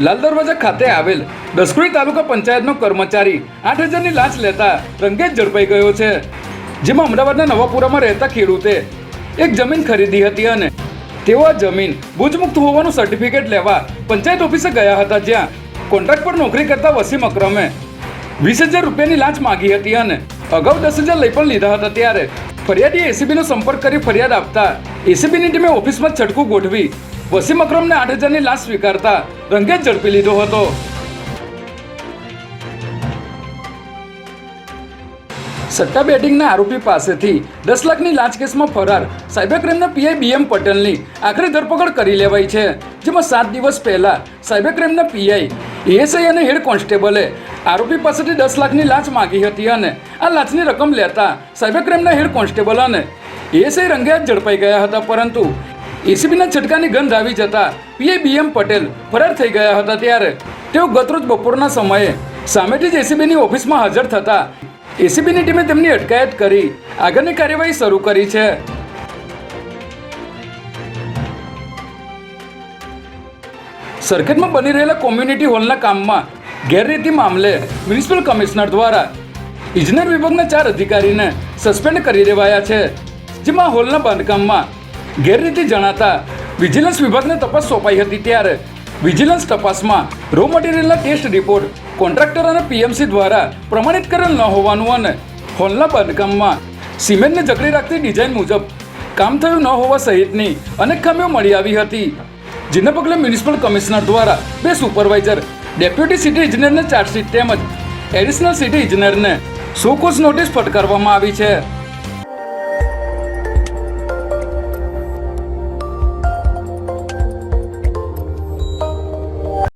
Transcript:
લાલ દરવાજા ખાતે આવેલ દસકુડી તાલુકા પંચાયતનો કર્મચારી આઠ હજારની લાંચ લેતા રંગે ઝડપાઈ ગયો છે. જેમાં અમદાવાદના નવાપુરામાં રહેતા ખેડૂતે એક જમીન ખરીદી હતી અને તેઓ આ જમીન ભૂજમુક્ત હોવાનું સર્ટિફિકેટ લેવા પંચાયત ઓફિસે ગયા હતા, જ્યાં કોન્ટ્રાક્ટ પર નોકરી કરતા વસીમ અક્રમે વીસ હજાર રૂપિયાની લાંચ માગી હતી અને અગાઉ દસ હજાર લઈ પણ લીધા હતા. ત્યારે ફરિયાદીએ એસીબીનો સંપર્ક કરી ફરિયાદ આપતા એસીબીની ટીમે ઓફિસમાં છટકું ગોઠવી વસીમ અક્રમને આઠ હજારની લાશ સ્વીકારતા રંગે ઝડપી લીધો હતો. સટ્ટા બેટિંગના આરોપી પાસેથી દસ લાખની લાંચ કેસમાં ફરાર સાયબર ક્રાઇમના પીઆઈ બીએમ પટેલની આખરી ધરપકડ કરી લેવાઈ છે, જેમાં સાત દિવસ પહેલા સાયબર ક્રાઇમના પીઆઈ, એએસઆઈ અને હેડ કોન્સ્ટેબલે આરોપી પાસેથી દસ લાખની લાંચ માગી હતી અને આ લાંચની રકમ લેતા સાયબર ક્રાઇમના હેડ કોન્સ્ટેબલ અને એએસઆઈ રંગે ઝડપાઈ ગયા હતા, પરંતુ એસીબીના છટકાની ગંધ આવી જતા પીઆઈ બીએમ પટેલ ફરાર થઈ ગયા હતા ત્યારે. તેઓ ગતરોજ બપોરના સમયે સામેથી જ એસીબીની ઓફિસમાં હાજર થતા એસીબીની ટીમે તેમની અટકાયત કરી, આગળની કાર્યવાહી શરૂ કરી છે. સરખેજમાં બની રહેલા કોમ્યુનિટી હોલના કામમાં ગેરરીતિ મામલે મ્યુનિસિપલ કમિશનર દ્વારા ઇજનેર વિભાગના ચાર અધિકારીને સસ્પેન્ડ કરી દેવાયા છે, જેમાં હોલના બાંધકામમાં ગેરરીતિ જણાતા વિજિલન્સ વિભાગને તપાસ સોંપાઈ હતી ત્યારે વિજિલન્સ તપાસમાં રો મટીરિયલના ટેસ્ટ રિપોર્ટ કોન્ટ્રાક્ટર અને પીએમસી દ્વારા પ્રમાણિત કરેલ ન હોવાનું અને હોલના બાંધકામમાં સિમેન્ટને જકડી રાખતી ડિઝાઇન મુજબ કામ થયું ન હોવા સહિતની અનેક ખામીઓ મળી આવી હતી, જેના પગલે મ્યુનિસિપલ કમિશનર દ્વારા બે સુપરવાઇઝર, ડેપ્યુટી સિટી ઇજનેરને ચાર્જશીટ તેમજ એડિશનલ સિટી ઇજનેરને સો કોસ નોટિસ ફટકારવામાં આવી છે.